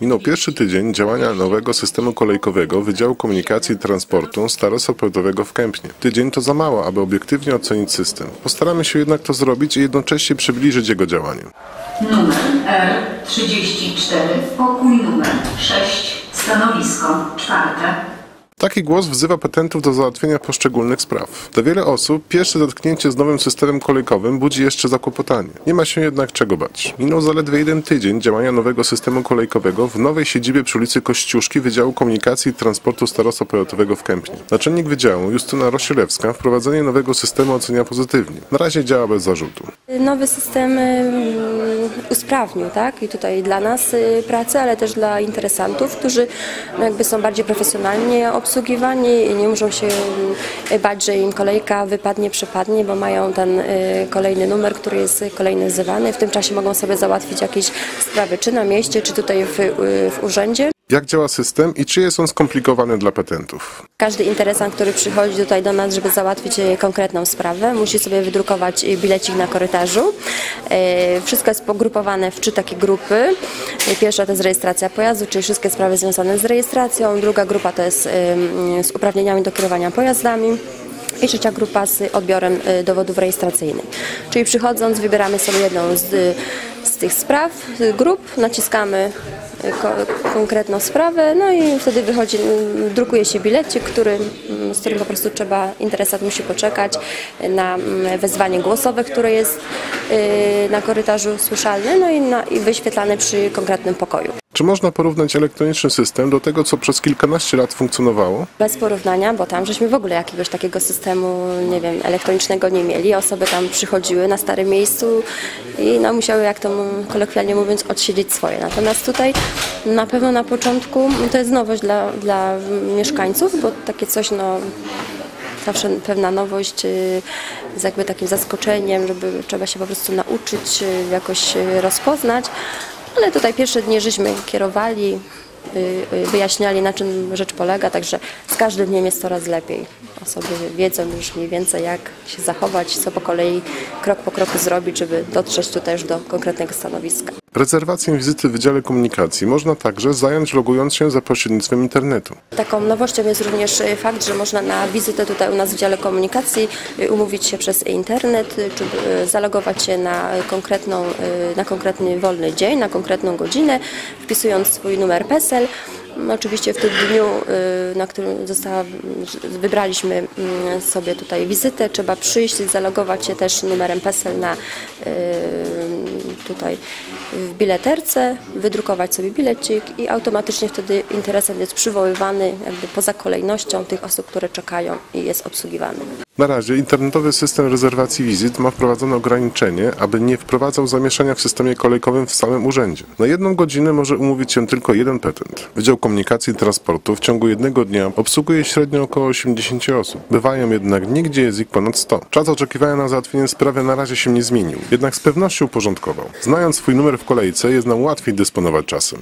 Minął pierwszy tydzień działania nowego systemu kolejkowego Wydziału Komunikacji i Transportu Starostwa Powiatowego w Kępnie. Tydzień to za mało, aby obiektywnie ocenić system. Postaramy się jednak to zrobić i jednocześnie przybliżyć jego działanie. Numer R34, pokój numer 6, stanowisko czwarte. Taki głos wzywa petentów do załatwienia poszczególnych spraw. Dla wiele osób pierwsze dotknięcie z nowym systemem kolejkowym budzi jeszcze zakłopotanie. Nie ma się jednak czego bać. Minął zaledwie jeden tydzień działania nowego systemu kolejkowego w nowej siedzibie przy ulicy Kościuszki Wydziału Komunikacji i Transportu Starostwa Powiatowego w Kępnie. Naczelnik Wydziału Justyna Rosielewska wprowadzenie nowego systemu ocenia pozytywnie. Na razie działa bez zarzutu. Nowy system y, usprawnił, tak? I tutaj dla nas y, pracę, ale też dla interesantów, którzy no, jakby są bardziej profesjonalnie i nie muszą się y, bać, że im kolejka wypadnie, przepadnie, bo mają ten y, kolejny numer, który jest kolejny wzywany. W tym czasie mogą sobie załatwić jakieś sprawy, czy na mieście, czy tutaj w, y, w urzędzie. Jak działa system i czy jest on skomplikowany dla petentów? Każdy interesant, który przychodzi tutaj do nas, żeby załatwić e, konkretną sprawę, musi sobie wydrukować e, bilecik na korytarzu. E, Wszystko jest pogrupowane w trzy takie grupy. Pierwsza to jest rejestracja pojazdu, czyli wszystkie sprawy związane z rejestracją. Druga grupa to jest z uprawnieniami do kierowania pojazdami. I trzecia grupa z odbiorem dowodów rejestracyjnych. Czyli przychodząc wybieramy sobie jedną z tych spraw, grup, naciskamy ko konkretną sprawę, no i wtedy wychodzi, drukuje się bilecik, który, z którym po prostu trzeba, interesant musi poczekać na wezwanie głosowe, które jest e, na korytarzu słyszalne, no i, na, i wyświetlane przy konkretnym pokoju. Czy można porównać elektroniczny system do tego, co przez kilkanaście lat funkcjonowało? Bez porównania, bo tam żeśmy w ogóle jakiegoś takiego systemu, nie wiem, elektronicznego nie mieli. Osoby tam przychodziły na starym miejscu i no, musiały, jak to kolokwialnie mówiąc, odsiedzieć swoje. Natomiast tutaj na pewno na początku no, to jest nowość dla, dla mieszkańców, bo takie coś, no, zawsze pewna nowość y, z jakby takim zaskoczeniem, żeby trzeba się po prostu nauczyć, y, jakoś y, rozpoznać. Ale tutaj pierwsze dni żeśmy kierowali, y, y, wyjaśniali na czym rzecz polega, także z każdym dniem jest coraz lepiej. Osoby wiedzą już mniej więcej jak się zachować, co po kolei, krok po kroku zrobić, żeby dotrzeć tutaj już do konkretnego stanowiska. Rezerwację wizyty w Wydziale Komunikacji można także zająć logując się za pośrednictwem internetu. Taką nowością jest również y, fakt, że można na wizytę tutaj u nas w dziale komunikacji y, umówić się przez internet, y, czy zalogować się na konkretną, na konkretny wolny dzień, na konkretną godzinę, wpisując swój numer PESEL. Oczywiście w tym dniu, y, na którym została, wybraliśmy mm, sobie tutaj wizytę, trzeba przyjść, zalogować się też numerem PESEL na y, tutaj w bileterce, wydrukować sobie bilecik i automatycznie wtedy interesant jest przywoływany jakby poza kolejnością tych osób, które czekają i jest obsługiwany. Na razie internetowy system rezerwacji wizyt ma wprowadzone ograniczenie, aby nie wprowadzał zamieszania w systemie kolejkowym w samym urzędzie. Na jedną godzinę może umówić się tylko jeden petent. Wydział Komunikacji i Transportu w ciągu jednego dnia obsługuje średnio około 80 osób. Bywają jednak nigdzie jest ich ponad 100. Czas oczekiwania na załatwienie sprawy na razie się nie zmienił, jednak z pewnością uporządkował. Znając swój numer w kolejce jest nam łatwiej dysponować czasem.